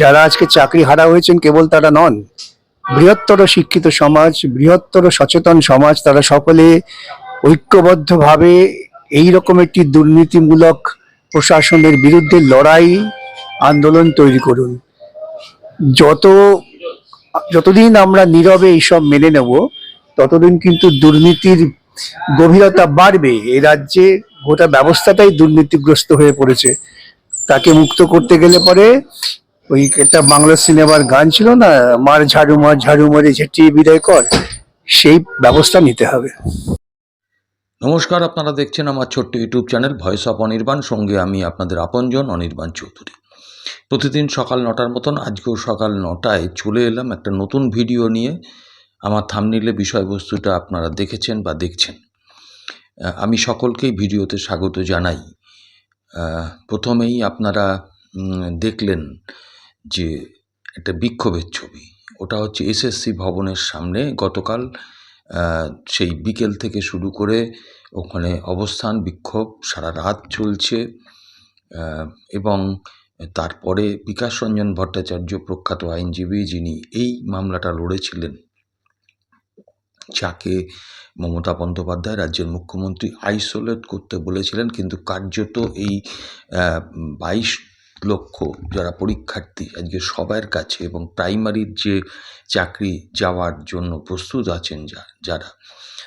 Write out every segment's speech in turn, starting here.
যারা আজকে চাকরি হারা হয়েছেন কেবল তারা নন, বৃহত্তর শিক্ষিত সমাজ, বৃহত্তর সচেতন সমাজ, তারা সকলে ঐক্যবদ্ধভাবে এই রকম একটি দুর্নীতিমূলক প্রশাসনের বিরুদ্ধে লড়াই, আন্দোলন তৈরি করুন। যত, যতদিন আমরা নীরবে এইসব মেনে নেব, ততদিন কিন্তু দুর্নীতির গভীরতা বাড়বে। এই রাজ্যে গোটা ব্যবস্থাটাই দুর্নীতিগ্রস্ত হয়ে পড়েছে। তাকে মুক্ত করতে গেলে পরে ওই একটা বাংলা সিনেমার গান ছিল না, মার ঝাড়ু মার ঝাড়ু মারে ঝেঁটিয়ে বিদায় কর, সেই ব্যবস্থা নিতে হবে। নমস্কার, আপনারা দেখছেন আমার ছোট্ট YouTube channel voice of Anirban. সঙ্গে আমি আপনাদের আপনজন অনির্বাণ চৌধুরী। প্রতিদিন সকাল নটার মতন, আজকেও সকাল নটায় চলে এলাম একটা নতুন ভিডিও নিয়ে। আমার থামনিলে বিষয়বস্তুটা আপনারা দেখেছেন বা দেখছেন। আমি সকলকেই ভিডিওতে স্বাগত জানাই। প্রথমেই আপনারা দেখলেন যে একটা বিক্ষোভের ছবি, ওটা হচ্ছে এসএসসি ভবনের সামনে। গতকাল সেই বিকেল থেকে শুরু করে ওখানে অবস্থান, বিক্ষোভ, সারা রাত চলছে। এবং তারপরে বিকাশ রঞ্জন ভট্টাচার্য প্রখ্যাত আইনজীবী, যিনি এই মামলাটা লড়েছিলেন, যাকে মমতা বন্দ্যোপাধ্যায় রাজ্যের মুখ্যমন্ত্রী আইসোলেট করতে বলেছিলেন। কিন্তু কার্যত এই বাইশ লক্ষ যারা পরীক্ষার্থী, আজকে সবার কাছে এবং প্রাইমারির যে চাকরি যাওয়ার জন্য প্রস্তুত আছেন যা, যারা,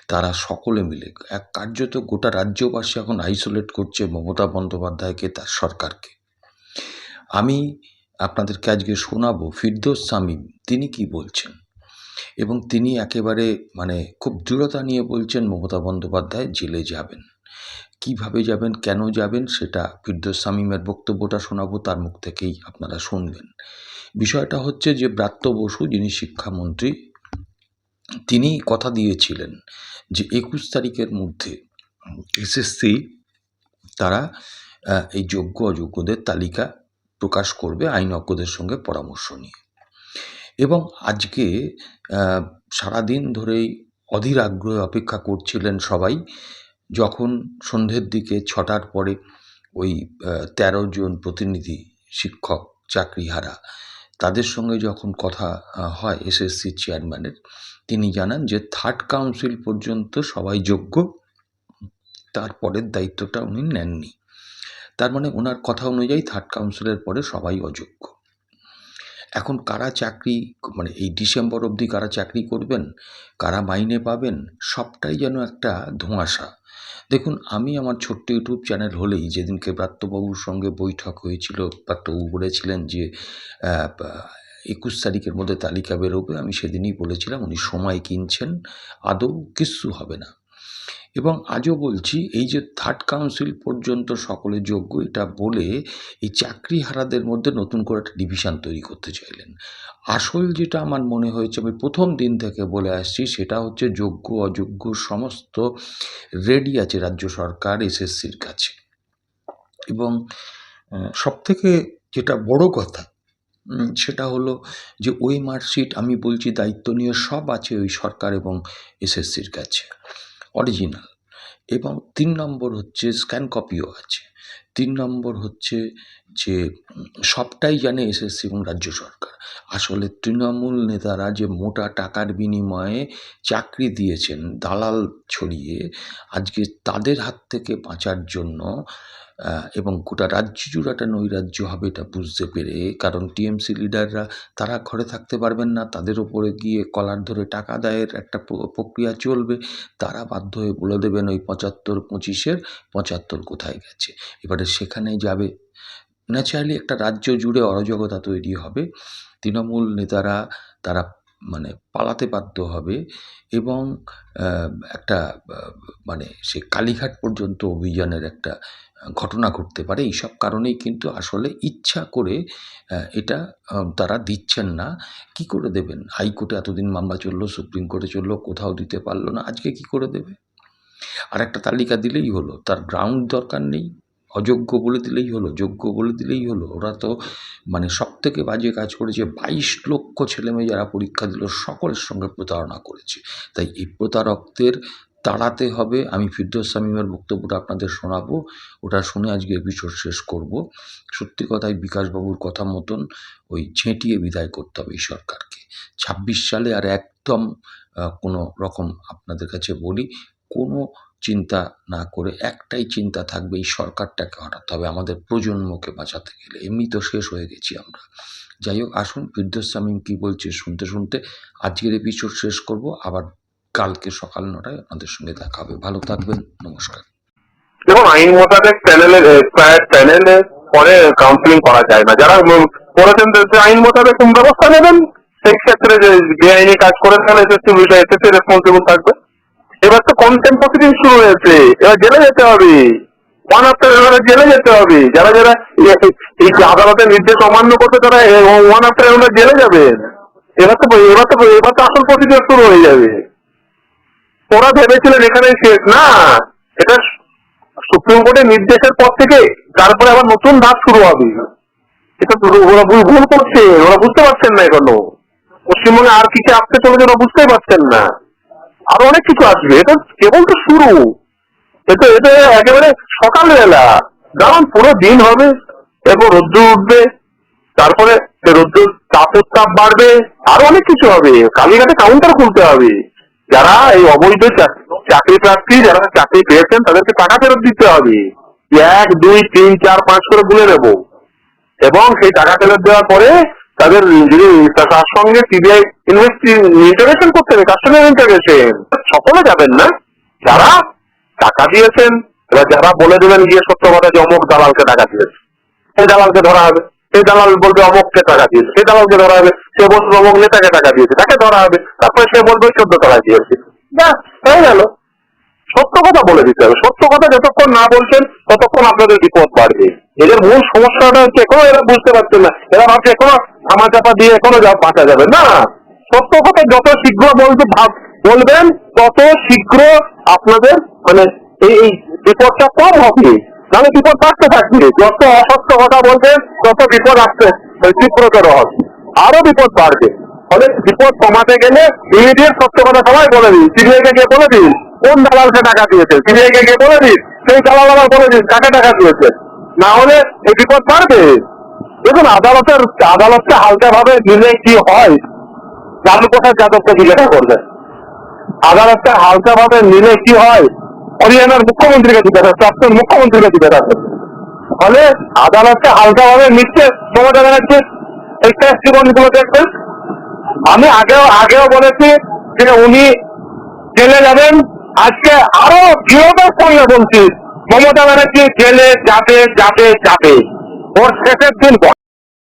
তারা সকলে মিলে, এক কার্যত গোটা রাজ্যবাসী এখন আইসোলেট করছে মমতা বন্দ্যোপাধ্যায়কে, তার সরকারকে। আমি আপনাদেরকে আজকে শোনাবো ফিরদোস সামিম তিনি কি বলছেন? এবং তিনি একেবারে মানে খুব দৃঢ়তা নিয়ে বলছেন, মমতা বন্দ্যোপাধ্যায় জেলে যাবেন। কীভাবে যাবেন, কেন যাবেন, সেটা ফিরদোস সামিমের বক্তব্যটা শোনাবো, তার মুখ থেকেই আপনারা শুনবেন। বিষয়টা হচ্ছে যে, ব্রাত্য বসু, যিনি শিক্ষামন্ত্রী, তিনি কথা দিয়েছিলেন যে, একুশ তারিখের মধ্যে এসএসসি তারা এই যোগ্য, অযোগ্যদের তালিকা প্রকাশ করবে আইনজ্ঞদের সঙ্গে পরামর্শ নিয়ে। এবং আজকে সারাদিন ধরেই অধীর আগ্রহে অপেক্ষা করছিলেন সবাই যখন সন্ধ্যের দিকে ছটার পরে ওই তেরো জন প্রতিনিধি, শিক্ষক, চাকরিহারা তাদের সঙ্গে যখন কথা হয় এসএসসি চেয়ারম্যানের, তিনি জানান যে থার্ড কাউন্সিল পর্যন্ত সবাই যোগ্য তারপরের দায়িত্বটা উনি নেননি। তার মানে ওনার কথা অনুযায়ী থার্ড কাউন্সিলের পরে সবাই অযোগ্য। এখন কারা চাকরি মানে এই ডিসেম্বর অবধি কারা চাকরি করবেন, কারা মাইনে পাবেন, সবটাই যেন একটা ধোঁয়াশা। দেখুন, আমি আমার ছোট্ট ইউটিউব চ্যানেল হলেই যেদিনকে ব্রাত্যবাবুর সঙ্গে বৈঠক হয়েছিল ব্রাত্যবাবু বলেছিলেন যে একুশ তারিখের মধ্যে তালিকা বেরোবে, আমি সেদিনই বলেছিলাম, উনি সময় কিনছেন, আদৌ কিচ্ছু হবে না। এবং আজও বলছি, এই যে থার্ড কাউন্সিল পর্যন্ত সকলে যোগ্য, এটা বলে এই চাকরিহারাদের মধ্যে নতুন করে একটা ডিভিশন তৈরি করতে চাইলেন। আসল যেটা আমার মনে হয়েছে, আমি প্রথম দিন থেকে বলে আসছি, সেটা হচ্ছে যোগ্য, অযোগ্য সমস্ত রেডি আছে রাজ্য সরকার, এসএসসির কাছে। এবং সব থেকে যেটা বড় কথা সেটা হলো যে ওই মার্কশিট আমি বলছি দায়িত্ব নিয়ে সব আছে ওই সরকার এবং এসএসসির কাছে। অরিজিনাল এবং তিন নম্বর হচ্ছে স্ক্যান কপিও আছে। তিন নম্বর হচ্ছে যে, সবটাই জানে এসএসসি এবং রাজ্য সরকার। আসলে তৃণমূল নেতারা যে মোটা টাকার বিনিময়ে চাকরি দিয়েছেন, দালাল ছড়িয়ে, আজকে তাদের হাত থেকে বাঁচার জন্য এবং গোটা রাজ্য জুড়াটা নৈরাজ্য হবে এটা বুঝতে পেরে, কারণ টিএমসি লিডাররা তারা ঘরে থাকতে পারবেন না, তাদের ওপরে গিয়ে কলার ধরে টাকা দায়ের একটা প্রক্রিয়া চলবে, তারা বাধ্য হয়ে বলে দেবেন ওই পঁচাত্তর পঁচিশের পঁচাত্তর কোথায় গেছে। এবারে সেখানে যাবে। ন্যাচারালি একটা রাজ্য জুড়ে অরাজকতা তৈরি হবে। তৃণমূল নেতারা তারা মানে পালাতে বাধ্য হবে এবং একটা মানে সে কালীঘাট পর্যন্ত অভিযানের একটা ঘটনা ঘটতে পারে। এইসব কারণেই কিন্তু আসলে ইচ্ছা করে এটা তারা দিচ্ছেন না। কি করে দেবেন? হাইকোর্টে এতদিন মামলা চলল, সুপ্রিম কোর্টে চলল, কোথাও দিতে পারল না। আজকে কি করে দেবে? আর একটা তালিকা দিলেই হলো। তার গ্রাউন্ড দরকার নেই। অযোগ্য বলে দিলেই হলো, যোগ্য বলে দিলেই হলো। ওরা তো মানে সব থেকে বাজে কাজ করেছে, বাইশ লক্ষ ছেলেমেয়ে যারা পরীক্ষা দিল, সকলের সঙ্গে প্রতারণা করেছে। তাই এই প্রতারকদের তাড়াতে হবে। আমি ফিরদৌস শামীমের বক্তব্যটা আপনাদের শোনাবো। ওটা শুনে আজকে এপিসোড শেষ করব। সত্যি কথাই বিকাশবাবুর কথা মতন ওই ঝেঁটিয়ে বিদায় করতে হবে এই সরকারকে। ছাব্বিশ সালে আর একদম কোনো রকম আপনাদের কাছে বলি, কোনো চিন্তা না করে একটাই চিন্তা থাকবে, এই সরকারটাকে হটাতে হবে, আমাদের প্রজন্মকে বাঁচাতে গেলে। এমনি তো শেষ হয়ে গেছি আমরা। যাই হোক, আসুন ফিরদৌস কী বলছে শুনতে শুনতে আজকের এপিসোড শেষ করব। আবার কালকে সকাল নটায় আপনাদের সঙ্গে দেখা হবে। ভালো থাকবেন, নমস্কার। দেখুন, আইন মোতাবেক প্যানেলের প্যানেলের পরে কাউন্সিলিং করা যায় না। যারা করেছেন আইন মোতাবেক ব্যবস্থা নেবেন। সেই ক্ষেত্রে যে বেআইনি কাজ করেছেন, এসএসসি বিষয় এসএসসি রেসপন্সিবল থাকবে। এবার তো কন্টেম্প প্রসিডিং শুরু হয়েছে। এবার জেলে যেতে হবে। ওয়ান আফটার জেলে যেতে হবে। যারা যারা এই- আদালতের নির্দেশ অমান্য করতে তারা ওয়ান আফটার এনারা জেলে যাবেন এবার তো এবার তো এবার তো আসল প্রসিডিওর শুরু হয়ে যাবে। ওরা ভেবেছিলেন এখানে শেষ। না, এটা সুপ্রিম কোর্টের নির্দেশের পর থেকে তারপরে আবার নতুন ধাপ শুরু হবে। এটা ওরা ভুল করছে। ওরা বুঝতে পারছেন না এখনও। পশ্চিমবঙ্গে আর কিছু আসতে চলেছে ওরা বুঝতেই পারছেন না। আরও অনেক কিছু আসবে। এটা কেবল তো শুরু। এটা এটা একেবারে সকালবেলা। কারণ পুরো দিন হবে, এরপর রোদ্দুর উঠবে, তারপরে সে রোদ্দুর তাপ বাড়বে, আরও অনেক কিছু হবে। কালীঘাটে কাউন্টার খুলতে হবে। যারা এই অবৈধ চাকরি প্রার্থী, যারা চাকরি পেয়েছেন, তাদেরকে টাকা ফেরত দিতে হবে। এক, দুই, তিন, চার, পাঁচ করে বলে নেব। এবং সেই টাকা ফেরত দেওয়ার পরে তাদের যদি তার সঙ্গে সিবিআই ইন্টারভেশন করতে হবে কাস্টমার ইন্টারভেশন সকলে যাবেন না। যারা টাকা দিয়েছেন, এবার যারা বলে দেবেন গিয়ে সত্য কথা যে অমুক দালালকে টাকা দিয়েছে, সেই দালালকে ধরা হবে। সেই দালাল বলবে অমুককে টাকা দিয়েছে, সেই দালালকে ধরা হবে। সে বলবে অমুক নেতাকে টাকা দিয়েছে, তাকে ধরা হবে। তারপরে সে বলবে চোদ্দ টাকা দিয়েছে। হয়ে গেল। সত্য কথা বলে দিতে হবে। সত্য কথা যতক্ষণ না বলছেন, ততক্ষণ আপনাদের বিপদ বাড়বে। এদের মূল সমস্যাটা হচ্ছে এখনও এরা বুঝতে পারছেন না। এরা ভাবছে এখনও থামা চাপা দিয়ে এখনও যা বাঁচা যাবে। না, সত্য কথা, যত শীঘ্র বলতে ভাব, বলবেন, তত শীঘ্র আপনাদের মানে এই বিপদটা কম হবে। নাহলে বিপদ বাড়তে থাকবে। যত অসত্য কথা বলবেন, তত বিপদ আসতে তীব্রতর হবে। আরও বিপদ বাড়বে। ফলে বিপদ কমাতে গেলে ইমিডিয়েট সত্য কথা সবাই বলে দিন। সিবিআই কে গিয়ে বলে দিন, কোন দালালকে টাকা দিয়েছে সিবিআই কে গিয়ে বলে দিন, সেই দালাল আবার বলে দিন, কাকে টাকা দিয়েছে না হলে এই বিপদ বাড়বে। দেখুন, আদালতের আদালতকে হালকা ভাবে দিলে কি হয় লালু প্রসাদ যাদবকে জিজ্ঞাসা করবেন আদালতটা হালকা ভাবে নিলে কি হয় হরিয়ানার মুখ্যমন্ত্রীকে জিজ্ঞাসা প্রাক্তন মুখ্যমন্ত্রীকে জিজ্ঞাসা করবেন ফলে আদালতটা হালকা ভাবে নিচ্ছে মমতা ব্যানার্জি এই টেস্ট জীবনগুলো দেখবেন। আমি আগেও আগেও বলেছি যে উনি জেলে যাবেন। আজকে আরও দৃঢ়তার সঙ্গে বলছি, মমতা ব্যানার্জি জেলে যাবে যাবে যাবে। ওর শেষের দিন